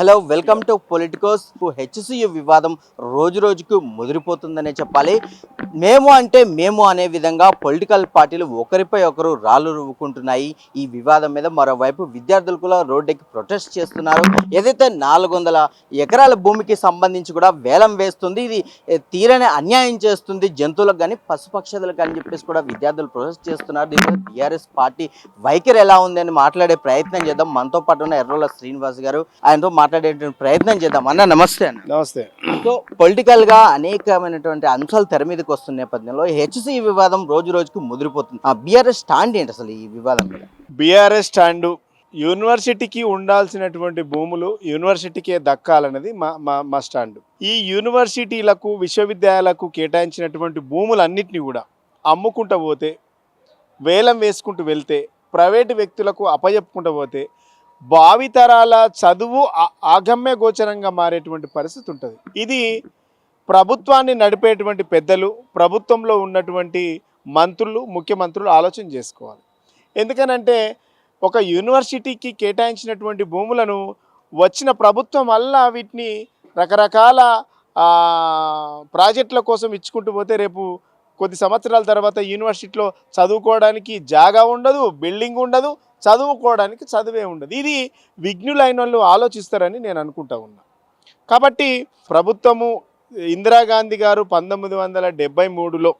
Hello welcome to Politicos HCU వివాదం రోజు రోజుకు ముదిరిపోతుందనే చెప్పాలి. మేము అంటే మేము అనే విధంగా పొలిటికల్ పార్టీలు ఒకరిపై ఒకరు రాళ్ళు రువ్వుకుంటున్నాయి. ఈ వివాదం మీద మరోవైపు విద్యార్థులు కూడా రోడ్డెక్కి ప్రొటెస్ట్ చేస్తున్నారు. ఏదైతే నాలుగు వందల ఎకరాల భూమికి సంబంధించి కూడా వేలం వేస్తుంది ఇది తీరని అన్యాయం చేస్తుంది. జంతువులకు కానీ పశుపక్షులకు కానీ చెప్పేసి కూడా విద్యార్థులు ప్రొటెస్ట్ చేస్తున్నారు. దీంతో టీఆర్ఎస్ పార్టీ వైఖరి ఎలా ఉంది అని మాట్లాడే ప్రయత్నం చేద్దాం. మనతో పాటు ఉన్న ఎర్రోల శ్రీనివాస్ గారు ఆయనతో మాట్లాడేటువంటి ప్రయత్నం చేద్దాం. అన్న నమస్తే అన్న. నమస్తే. సో పొలిటికల్గా అనేకమైనటువంటి అంశాలు తెర మీదకి వస్తున్న నేపథ్యంలో హెచ్సి వివాదం రోజు రోజుకు ముదిరిపోతుంది. ఆ బీఆర్ఎస్ స్టాండ్ ఏంటి అసలు ఈ వివాదం మీద? బీఆర్ఎస్ స్టాండు యూనివర్సిటీకి ఉండాల్సినటువంటి భూములు యూనివర్సిటీకే దక్కాలన్నది మా మా మా స్టాండ్. ఈ యూనివర్సిటీలకు విశ్వవిద్యాలయాలకు కేటాయించినటువంటి భూములన్నిటిని కూడా అమ్ముకుంటూ పోతే వేలం వేసుకుంటూ వెళ్తే ప్రైవేటు వ్యక్తులకు అప్పచెప్పుకుంటూ పోతే భావితరాల చదువు ఆగమ్య గోచరంగా మారేటువంటి పరిస్థితి ఉంటుంది. ఇది ప్రభుత్వాన్ని నడిపేటువంటి పెద్దలు ప్రభుత్వంలో ఉన్నటువంటి మంత్రులు ముఖ్యమంత్రులు ఆలోచన చేసుకోవాలి. ఎందుకనంటే ఒక యూనివర్సిటీకి కేటాయించినటువంటి భూములను వచ్చిన ప్రభుత్వం వల్ల వీటిని రకరకాల ప్రాజెక్టుల కోసం ఇచ్చుకుంటూ పోతే రేపు కొద్ది సంవత్సరాల తర్వాత యూనివర్సిటీలో చదువుకోవడానికి జాగా ఉండదు బిల్డింగ్ ఉండదు చదువుకోవడానికి చదువే ఉండదు. ఇది విఘ్నులైన వాళ్ళు ఆలోచిస్తారని నేను అనుకుంటా ఉన్నా. కాబట్టి ప్రభుత్వము ఇందిరాగాంధీ గారు పంతొమ్మిది వందల డెబ్బై మూడులో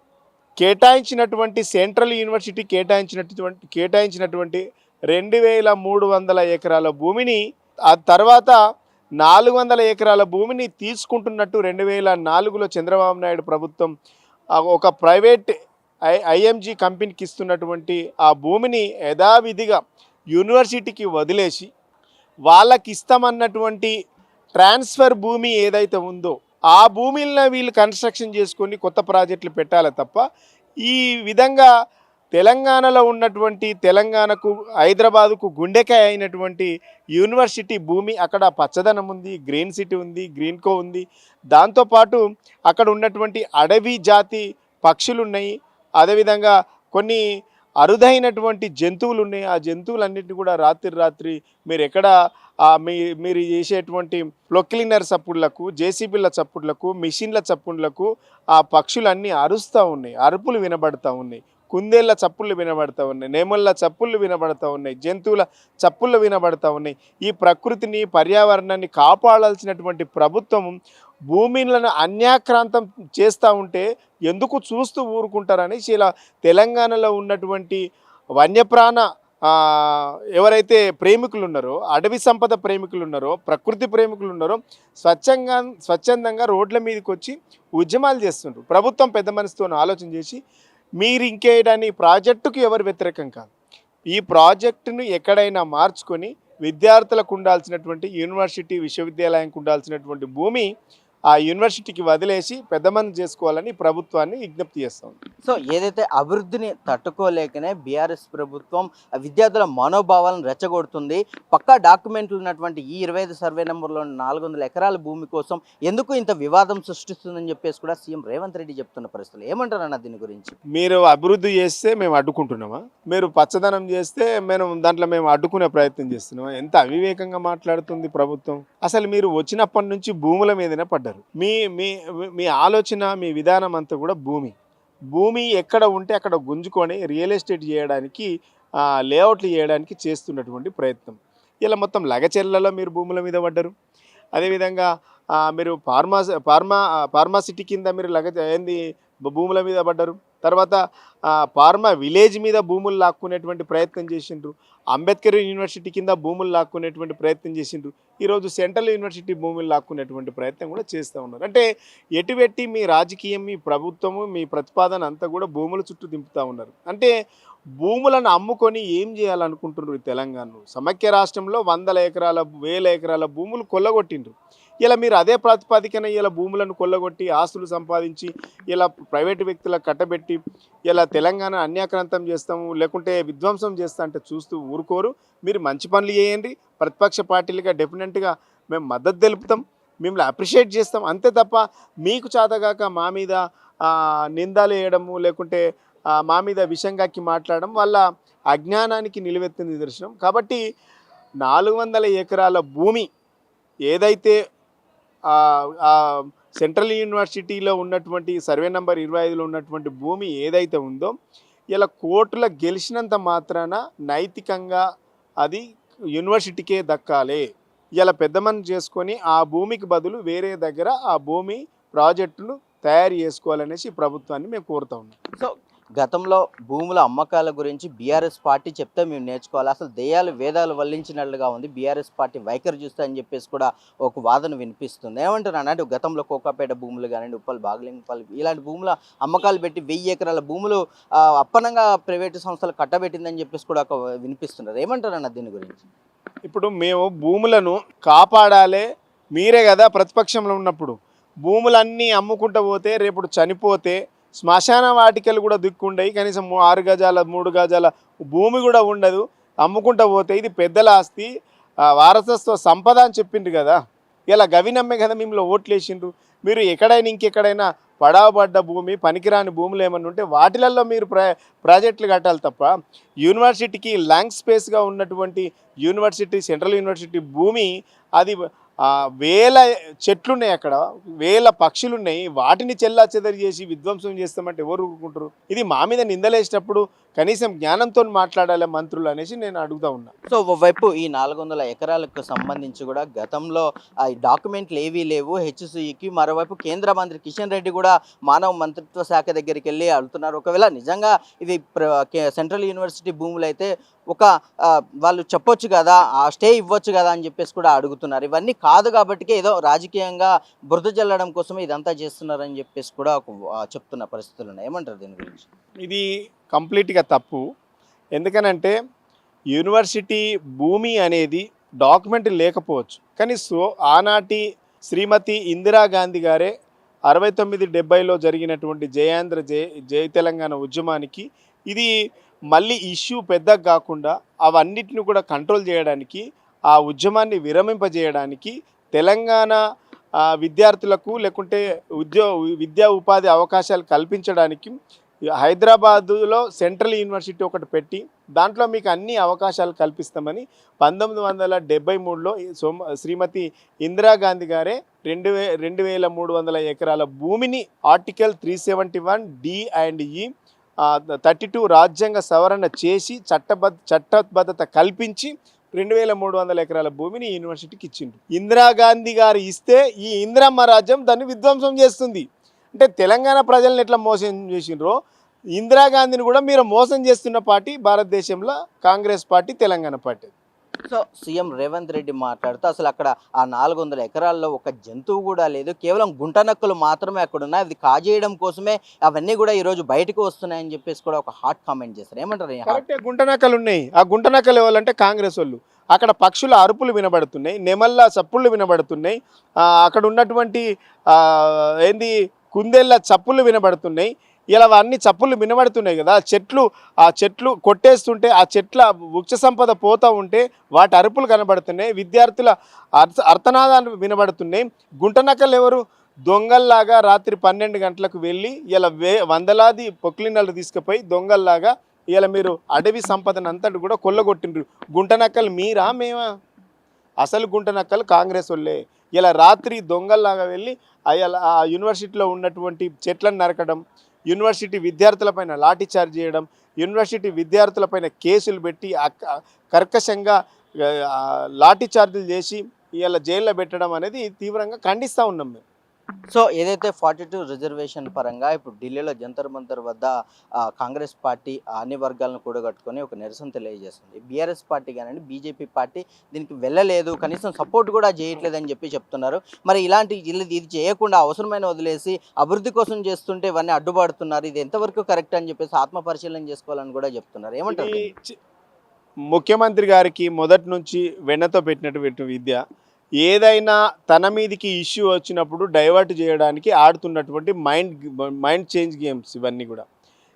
కేటాయించినటువంటి సెంట్రల్ యూనివర్సిటీ కేటాయించినటువంటి కేటాయించినటువంటి రెండు వేల మూడు వందల ఎకరాల భూమిని ఆ తర్వాత నాలుగు వందల ఎకరాల భూమిని తీసుకుంటున్నట్టు రెండు వేల నాలుగులో చంద్రబాబు నాయుడు ప్రభుత్వం ఒక ప్రైవేట్ ఐ ఐఎంజీ కంపెనీకి ఇస్తున్నటువంటి ఆ భూమిని యథావిధిగా యూనివర్సిటీకి వదిలేసి వాళ్ళకి ఇస్తామన్నటువంటి ట్రాన్స్ఫర్ భూమి ఏదైతే ఉందో ఆ భూమిలో వీళ్ళు కన్స్ట్రక్షన్ చేసుకొని కొత్త ప్రాజెక్టులు పెట్టాలి తప్ప ఈ విధంగా తెలంగాణలో ఉన్నటువంటి తెలంగాణకు హైదరాబాదుకు గుండెకాయ అయినటువంటి యూనివర్సిటీ భూమి అక్కడ పచ్చదనం ఉంది గ్రీన్ సిటీ ఉంది గ్రీన్ కో ఉంది. దాంతోపాటు అక్కడ ఉన్నటువంటి అడవి జాతి పక్షులు ఉన్నాయి అదేవిధంగా కొన్ని అరుదైనటువంటి జంతువులు ఉన్నాయి ఆ జంతువులన్నింటినీ కూడా రాత్రి రాత్రి మీరు ఎక్కడ మీ మీరు చేసేటువంటి ప్లొక్లినర్ చప్పుళ్ళకు జేసీబీల చప్పుళ్ళకు మిషన్ల చప్పుళ్ళకు ఆ పక్షులన్నీ అరుస్తూ ఉన్నాయి. అరుపులు వినబడతా ఉన్నాయి. కుందేళ్ళ చప్పుళ్ళు వినబడతా ఉన్నాయి నెమళ్ళ చప్పుళ్ళు వినబడతా ఉన్నాయి జంతువుల చప్పుళ్ళు వినబడతా ఉన్నాయి. ఈ ప్రకృతిని పర్యావరణాన్ని కాపాడాల్సినటువంటి ప్రభుత్వం భూమిలను అన్యాక్రాంతం చేస్తూ ఉంటే ఎందుకు చూస్తూ ఊరుకుంటారని ఇలా తెలంగాణలో ఉన్నటువంటి వన్యప్రాణ ఎవరైతే ప్రేమికులు ఉన్నారో అడవి సంపద ప్రేమికులు ఉన్నారో ప్రకృతి ప్రేమికులు ఉన్నారో స్వచ్ఛంగా స్వచ్ఛందంగా రోడ్ల మీదకి వచ్చి ఉద్యమాలు చేస్తుండ్రు. ప్రభుత్వం పెద్ద మనసుతో ఆలోచన చేసి మీరు ఇంకేయడాన్ని ప్రాజెక్టుకు ఎవరు వ్యతిరేకం కాదు. ఈ ప్రాజెక్టును ఎక్కడైనా మార్చుకొని విద్యార్థులకు ఉండాల్సినటువంటి యూనివర్సిటీ విశ్వవిద్యాలయంకు ఉండాల్సినటువంటి భూమి ఆ యూనివర్సిటీకి వదిలేసి పెద్ద మనసు చేసుకోవాలని ప్రభుత్వాన్ని విజ్ఞప్తి చేస్తాం సో ఏదైతే అభివృద్ధిని తట్టుకోలేకనే బీఆర్ఎస్ ప్రభుత్వం విద్యార్థుల మనోభావాలను రెచ్చగొడుతుంది. పక్కా డాక్యుమెంట్లు ఉన్నటువంటి ఈ ఇరవై ఐదు సర్వే నెంబర్లో నాలుగు వందల ఎకరాల భూమి కోసం ఎందుకు ఇంత వివాదం సృష్టిస్తుందని చెప్పేసి కూడా సీఎం రేవంత్ రెడ్డి చెప్తున్న పరిస్థితులు. ఏమంటారన్న దీని గురించి? మీరు అభివృద్ధి చేస్తే మేము అడ్డుకుంటున్నామా? మీరు పచ్చదనం చేస్తే మేము దాంట్లో మేము అడ్డుకునే ప్రయత్నం చేస్తున్నామా? ఎంత అవివేకంగా మాట్లాడుతుంది ప్రభుత్వం? అసలు మీరు వచ్చినప్పటి నుంచి భూముల మీదనే పడ్డారు. మీ మీ మీ ఆలోచన మీ విధానం అంతా కూడా భూమి. భూమి ఎక్కడ ఉంటే అక్కడ గుంజుకొని రియల్ ఎస్టేట్ చేయడానికి లేఅవుట్లు చేయడానికి చేస్తున్నటువంటి ప్రయత్నం. ఇలా మొత్తం లగచెర్లలో మీరు భూముల మీద పడ్డారు. అదేవిధంగా మీరు ఫార్మా ఫార్మా ఫార్మాసిటీ కింద మీరు లగ ఏంది భూముల మీద పడ్డారు. తర్వాత పార్మ ఫార్మా విలేజ్ మీద భూములు లాక్కునేటువంటి ప్రయత్నం చేసిండ్రు. అంబేద్కర్ యూనివర్సిటీ కింద భూములు లాక్కునేటువంటి ప్రయత్నం చేసిండ్రు. ఈరోజు సెంట్రల్ యూనివర్సిటీ భూములు లాక్కునేటువంటి ప్రయత్నం కూడా చేస్తూ ఉన్నారు. అంటే ఎటుపెట్టి మీ రాజకీయం మీ ప్రభుత్వము మీ ప్రతిపాదన అంతా కూడా భూముల చుట్టూ దింపుతూ ఉన్నారు. అంటే భూములను అమ్ముకొని ఏం చేయాలనుకుంటున్నారు ఈ తెలంగాణలో? సమైక్య రాష్ట్రంలో వందల ఎకరాల వేల ఎకరాల భూములు కొల్లగొట్టిండ్రు. ఇలా మీరు అదే ప్రాతిపదికన ఇలా భూములను కొల్లగొట్టి ఆస్తులు సంపాదించి ఇలా ప్రైవేటు వ్యక్తుల కట్టబెట్టి ఇలా తెలంగాణ అన్యాక్రాంతం చేస్తాము లేకుంటే విధ్వంసం చేస్తా అంటే చూస్తూ ఊరుకోరు. మీరు మంచి పనులు చేయండి. ప్రతిపక్ష పార్టీలుగా డెఫినెట్గా మేము మద్దతు తెలుపుతాం. మిమ్మల్ని అప్రిషియేట్ చేస్తాం. అంతే తప్ప మీకు చేతగాక మా మీద నిందాలు వేయడము లేకుంటే మా మీద విషంగాకి మాట్లాడడం వల్ల అజ్ఞానానికి నిలువెత్తిన నిదర్శనం కాబట్టి నాలుగు వందల ఎకరాల భూమి ఏదైతే సెంట్రల్ యూనివర్సిటీలో ఉన్నటువంటి సర్వే నెంబర్ ఇరవై ఐదులో ఉన్నటువంటి భూమి ఏదైతే ఉందో ఇలా కోర్టులో గెలిచినంత మాత్రాన నైతికంగా అది యూనివర్సిటీకే దక్కాలి. ఇలా పెద్దమని చేసుకొని ఆ భూమికి బదులు వేరే దగ్గర ఆ భూమి ప్రాజెక్టులు తయారు చేసుకోవాలనేసి ప్రభుత్వాన్ని మేము కోరుతా ఉన్నాం. సో గతంలో భూముల అమ్మకాల గురించి బీఆర్ఎస్ పార్టీ చెప్తే మేము నేర్చుకోవాలి. అసలు దెయ్యాలు వేదాలు వల్లించినట్లుగా ఉంది. బీఆర్ఎస్ పార్టీ వైఖరి చూస్తే అని చెప్పేసి కూడా ఒక వాదన వినిపిస్తుంది. ఏమంటున్నాను అంటే గతంలో కోకాపేట భూములు కానివ్వండి ఉప్పల్ బాగలింగపల్లి ఇలాంటి భూముల అమ్మకాలు పెట్టి వెయ్యి ఎకరాల భూములు అప్పనంగా ప్రైవేటు సంస్థలు కట్టబెట్టిందని చెప్పేసి కూడా ఒక వినిపిస్తున్నారు. ఏమంటారన్న దీని గురించి? ఇప్పుడు మేము భూములను కాపాడాలి మీరే కదా ప్రతిపక్షంలో ఉన్నప్పుడు. భూములన్నీ అమ్ముకుంటూ పోతే రేపు చనిపోతే శ్మశాన వాటికలు కూడా దిక్కుండయి కనీసం ఆరు గజాల మూడు గజాల భూమి కూడా ఉండదు. అమ్ముకుంటూ పోతే ఇది పెద్దల ఆస్తి. వారసత్వ సంపద అని చెప్పిండ్రు కదా. ఇలా గవి నమ్మే కదా మిమ్మల్ని ఓట్లు వేసిండ్రు మీరు ఎక్కడైనా ఇంకెక్కడైనా పడవబడ్డ భూమి పనికిరాని భూములు ఏమన్నా ఉంటే వాటిలలో మీరు ప్రా ప్రాజెక్టులు కట్టాలి తప్ప యూనివర్సిటీకి ల్యాంగ్ స్పేస్గా ఉన్నటువంటి యూనివర్సిటీ సెంట్రల్ యూనివర్సిటీ భూమి అది వేల చెట్లు ఉన్నాయి అక్కడ వేల పక్షులు ఉన్నాయి వాటిని చెల్లా చెదరి చేసి విధ్వంసం చేస్తామంటే ఎవరు ఊరుకుంటారు? ఇది మా మీద నిందలేసేటప్పుడు కనీసం జ్ఞానంతో మాట్లాడాలి మంత్రులు అనేసి నేను అడుగుతా ఉన్నా. సో ఒకవైపు ఈ నాలుగు వందల ఎకరాలకు సంబంధించి కూడా గతంలో ఆ డాక్యుమెంట్లు ఏవీ లేవు. హెచ్సిఈకి మరోవైపు కేంద్ర మంత్రి కిషన్ రెడ్డి కూడా మానవ మంత్రిత్వ శాఖ దగ్గరికి వెళ్ళి అడుగుతున్నారు. ఒకవేళ నిజంగా కే- సెంట్రల్ యూనివర్సిటీ భూములు అయితే ఒక వాళ్ళు చెప్పొచ్చు కదా ఆ స్టే ఇవ్వచ్చు కదా అని చెప్పేసి కూడా అడుగుతున్నారు. ఇవన్నీ కాదు కాబట్టి ఏదో రాజకీయంగా బురద జల్లడం కోసమే ఇదంతా చేస్తున్నారని చెప్పేసి కూడా చెప్తున్న పరిస్థితులు ఉన్నాయి. ఏమంటారు దీని గురించి? ఇది కంప్లీట్గా తప్పు. ఎందుకనంటే యూనివర్సిటీ భూమి అనేది డాక్యుమెంట్ లేకపోవచ్చు. కానీ సో ఆనాటి శ్రీమతి ఇందిరాగాంధీ గారే అరవై తొమ్మిది డెబ్బైలో జరిగినటువంటి జయాంధ్ర జయ జయ తెలంగాణ ఉద్యమానికి ఇది మళ్ళీ ఇష్యూ పెద్దగా కాకుండా అవన్నిటిని కూడా కంట్రోల్ చేయడానికి ఆ ఉద్యమాన్ని విరమింపజేయడానికి తెలంగాణ విద్యార్థులకు లేకుంటే ఉద్యో విద్యా ఉపాధి అవకాశాలు కల్పించడానికి హైదరాబాదులో సెంట్రల్ యూనివర్సిటీ ఒకటి పెట్టి దాంట్లో మీకు అన్ని అవకాశాలు కల్పిస్తామని పంతొమ్మిది వందల డెబ్బై మూడులో సోమ శ్రీమతి ఇందిరాగాంధీ గారే రెండు వే రెండు వేల మూడు వందల ఎకరాల భూమిని article three seventy one D and ఈ థర్టీ టూ రాజ్యాంగ సవరణ చేసి చట్టబద్ధ చట్టబద్ధత కల్పించి రెండు వేల మూడు వందల ఎకరాల భూమిని యూనివర్సిటీకి ఇచ్చిండు. ఇందిరాగాంధీ గారు ఇస్తే ఈ ఇందిరమ్మ రాజ్యం దాన్ని విధ్వంసం చేస్తుంది. అంటే తెలంగాణ ప్రజల్ని ఎట్లా మోసం చేసిండ్రో ఇందిరాగాంధీని కూడా మీరు మోసం చేస్తున్న పార్టీ భారతదేశంలో Congress party Telangana party. So CM Revanth Reddy మాట్లాడుతూ అసలు అక్కడ ఆ నాలుగు వందల ఎకరాల్లో ఒక జంతువు కూడా లేదు. కేవలం గుంట నక్కలు మాత్రమే అక్కడ ఉన్నాయి. అది కాజేయడం కోసమే అవన్నీ కూడా ఈరోజు బయటకు వస్తున్నాయని చెప్పేసి కూడా ఒక హాట్ కామెంట్ చేస్తారు ఏమంటారు గుంటనక్కలు ఉన్నాయి. ఆ గుంటనక్కలు ఎవరంటే కాంగ్రెస్ వాళ్ళు. అక్కడ పక్షుల అరుపులు వినబడుతున్నాయి. నెమళ్ళ చప్పుళ్ళు వినబడుతున్నాయి. అక్కడ ఉన్నటువంటి ఏంది కుందేళ్ళ చప్పులు వినబడుతున్నాయి. ఇలా అన్ని చప్పులు వినబడుతున్నాయి కదా. చెట్లు ఆ చెట్లు కొట్టేస్తుంటే ఆ చెట్ల వృక్ష సంపద పోతూ ఉంటే వాటి అరుపులు కనబడుతున్నాయి. విద్యార్థుల అర్థనాదాలు వినబడుతున్నాయి. గుంటనక్కలు ఎవరు? దొంగల్లాగా రాత్రి పన్నెండు గంటలకు వెళ్ళి ఇలా వే వందలాది పొక్లినలు తీసుకుపోయి దొంగల్లాగా ఇలా మీరు అడవి సంపదను అంతటి కూడా కొల్లగొట్టిండ్రు. గుంటనక్కలు మీరా మేమా? అసలు గుంటనక్కలు కాంగ్రెస్ వాళ్ళే. ఇలా రాత్రి దొంగల్లాగా వెళ్ళి ఆ ఆ యూనివర్సిటీలో ఉన్నటువంటి చెట్లను నరకడం యూనివర్సిటీ విద్యార్థులపైన లాఠీ చార్జ్ చేయడం యూనివర్సిటీ విద్యార్థులపైన కేసులు పెట్టి కర్కశంగా ఆ, లాఠీ చార్జీలు చేసి ఇలా జైల్లో పెట్టడం అనేది తీవ్రంగా ఖండిస్తూ ఉన్నాం మేము. సో ఏదైతే ఫార్టీ టూ రిజర్వేషన్ పరంగా ఇప్పుడు ఢిల్లీలో జంతర్ మంతర్ వద్ద కాంగ్రెస్ పార్టీ అన్ని వర్గాలను కూడగట్టుకొని ఒక నిరసన తెలియజేస్తుంది. బీఆర్ఎస్ పార్టీ కానివ్వండి బీజేపీ పార్టీ దీనికి వెళ్ళలేదు కనీసం సపోర్ట్ కూడా చేయట్లేదని చెప్పి చెప్తున్నారు. మరి ఇలాంటి ఇది చేయకుండా అవసరమైన వదిలేసి అభివృద్ధి కోసం చేస్తుంటే ఇవన్నీ అడ్డుపడుతున్నారు. ఇది ఎంతవరకు కరెక్ట్ అని చెప్పేసి ఆత్మపరిశీలన చేసుకోవాలని కూడా చెప్తున్నారు. ఏమంటారు ముఖ్యమంత్రి గారికి మొదటి నుంచి వెన్నతో పెట్టినటువంటి విద్య. ఏదైనా తన మీదకి ఇష్యూ వచ్చినప్పుడు డైవర్ట్ చేయడానికి ఆడుతున్నటువంటి మైండ్ మైండ్ చేంజ్ గేమ్స్ ఇవన్నీ కూడా.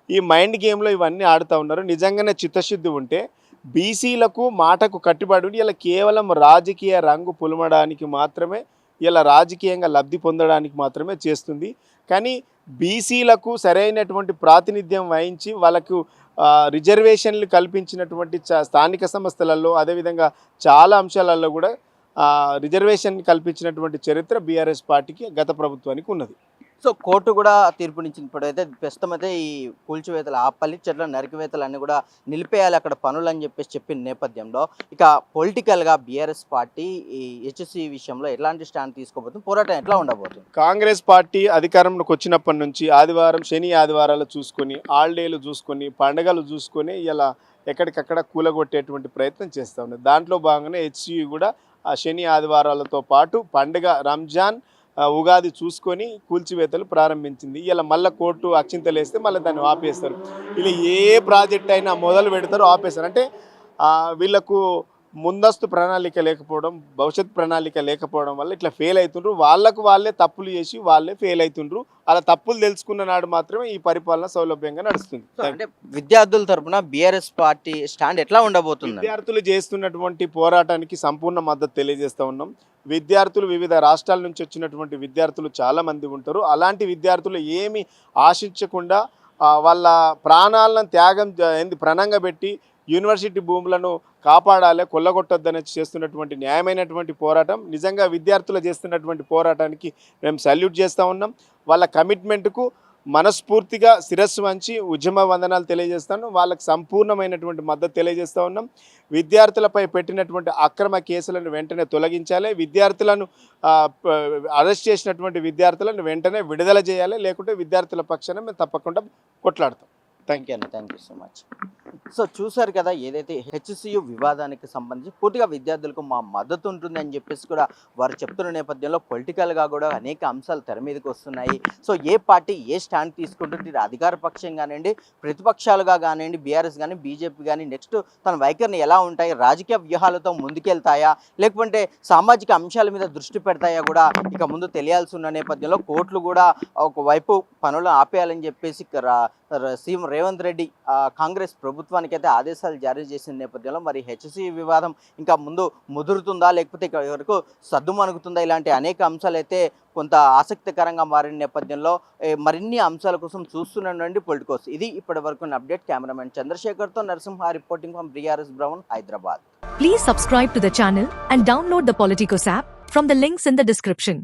ఈ మైండ్ గేమ్లో ఇవన్నీ ఆడుతూ ఉన్నారు. నిజంగానే చిత్తశుద్ధి ఉంటే బీసీలకు మాటకు కట్టుబడి ఉండి ఇలా కేవలం రాజకీయ రంగు పులమడానికి మాత్రమే ఇలా రాజకీయంగా లబ్ధి పొందడానికి మాత్రమే చేస్తుంది. కానీ బీసీలకు సరైనటువంటి ప్రాతినిధ్యం వహించి వాళ్ళకు రిజర్వేషన్లు కల్పించినటువంటి స్థానిక సంస్థలలో అదేవిధంగా చాలా అంశాలలో కూడా రిజర్వేషన్ కల్పించినటువంటి చరిత్ర బీఆర్ఎస్ పార్టీకి గత ప్రభుత్వానికి ఉన్నది. సో కోర్టు కూడా తీర్పునిచ్చినప్పుడు అయితే ప్రస్తుతం అయితే ఈ కూల్చివేతలు ఆపల్లి చెట్ల నరికివేతలు అన్ని కూడా నిలిపేయాలి అక్కడ పనులు అని చెప్పేసి చెప్పిన నేపథ్యంలో. ఇక పొలిటికల్గా బీఆర్ఎస్ పార్టీ ఈ హెచ్సి విషయంలో ఎలాంటి స్టాండ్ తీసుకోబోతుంది? పోరాటం ఎట్లా ఉండబోతుంది? కాంగ్రెస్ పార్టీ అధికారంలోకి వచ్చినప్పటి నుంచి ఆదివారం శని ఆదివారాలు చూసుకొని హాలిడేలు చూసుకొని పండగలు చూసుకొని ఇలా ఎక్కడికక్కడ కూలగొట్టేటువంటి ప్రయత్నం చేస్తూ ఉంది దాంట్లో భాగంగానే హెచ్సియు కూడా ఆ శని ఆదివారాలతో పాటు పండుగ రంజాన్ ఉగాది చూసుకొని కూల్చివేతలు ప్రారంభించింది. ఇలా మళ్ళీ కోర్టు అక్షింతలేస్తే మళ్ళీ దాన్ని ఆపేస్తారు. ఇలా ఏ ప్రాజెక్ట్ అయినా మొదలు పెడతారో ఆపేస్తారు. అంటే వీళ్ళకు ముందస్తు ప్రణాళిక లేకపోవడం భవిష్యత్ ప్రణాళిక లేకపోవడం వల్ల ఇట్లా ఫెయిల్ అవుతుండ్రు వాళ్ళకు వాళ్ళే తప్పులు చేసి వాళ్ళే ఫెయిల్ అవుతుండ్రు అలా తప్పులు తెలుసుకున్న నాడు మాత్రమే ఈ పరిపాలన సౌలభ్యంగా నడుస్తుంది. అంటే విద్యార్థుల తరపున బీఆర్ఎస్ పార్టీ స్టాండ్ ఎట్లా ఉండబోతుంది? విద్యార్థులు చేస్తున్నటువంటి పోరాటానికి సంపూర్ణ మద్దతు తెలియజేస్తూ ఉన్నాం. విద్యార్థులు వివిధ రాష్ట్రాల నుంచి వచ్చినటువంటి విద్యార్థులు చాలా మంది ఉంటారు. అలాంటి విద్యార్థులు ఏమి ఆశించకుండా వాళ్ళ ప్రాణాలను త్యాగం ఏంది ప్రణంగా పెట్టి యూనివర్సిటీ భూములను కాపాడాలి కొల్లగొట్టొద్దని చేస్తున్నటువంటి న్యాయమైనటువంటి పోరాటం నిజంగా విద్యార్థులు చేస్తున్నటువంటి పోరాటానికి మేము సల్యూట్ చేస్తూ ఉన్నాం. వాళ్ళ కమిట్మెంట్కు మనస్ఫూర్తిగా శిరస్సు వంచి ఉద్యమ వందనాలు తెలియజేస్తాను. వాళ్ళకి సంపూర్ణమైనటువంటి మద్దతు తెలియజేస్తూ ఉన్నాం. విద్యార్థులపై పెట్టినటువంటి అక్రమ కేసులను వెంటనే తొలగించాలి. విద్యార్థులను అరెస్ట్ చేసినటువంటి విద్యార్థులను వెంటనే విడుదల చేయాలి. లేకుంటే విద్యార్థుల పక్షాన మేము తప్పకుండా కొట్లాడతాం. థ్యాంక్ యూ అన్న thank you so much so చూసారు కదా ఏదైతే హెచ్సియు వివాదానికి సంబంధించి పూర్తిగా విద్యార్థులకు మా మద్దతు ఉంటుంది అని చెప్పేసి కూడా వారు చెప్తున్న నేపథ్యంలో పొలిటికల్గా కూడా అనేక అంశాలు తెర మీదకి వస్తున్నాయి. సో ఏ పార్టీ ఏ స్టాండ్ తీసుకుంటుంది అధికార పక్షం కానివ్వండి ప్రతిపక్షాలుగా కానివ్వండి బీఆర్ఎస్ కానీ బీజేపీ కానీ నెక్స్ట్ తన వైఖరిని ఎలా ఉంటాయి రాజకీయ వ్యూహాలతో ముందుకెళ్తాయా లేకుంటే సామాజిక అంశాల మీద దృష్టి పెడతాయా కూడా ఇక ముందు తెలియాల్సి ఉన్న నేపథ్యంలో కోర్టులు కూడా ఒకవైపు పనులు ఆపేయాలని చెప్పేసి సీఎం రేవంత్ రెడ్డి కాంగ్రెస్ ప్రభుత్వం అయితే ఆదేశాలు జారీ చేసిన నేపథ్యంలో మరి హెచ్సి వివాదం ఇంకా ముందు ముదురుతుందా లేకపోతే ఇక్కడ వరకు సద్దుమణుగుతుందా ఇలాంటి అనేక అంశాలు అయితే కొంత ఆసక్తికరంగా మారిన నేపథ్యంలో మరిన్ని అంశాల కోసం చూస్తున్నానండి పొలిటికోస్. ఇది ఇప్పటి వరకు update. Cameraman చంద్రశేఖర్తో Narasimha reporting from BRS brown Hyderabad. Please subscribe to the channel and download the Politicos app from the links in the description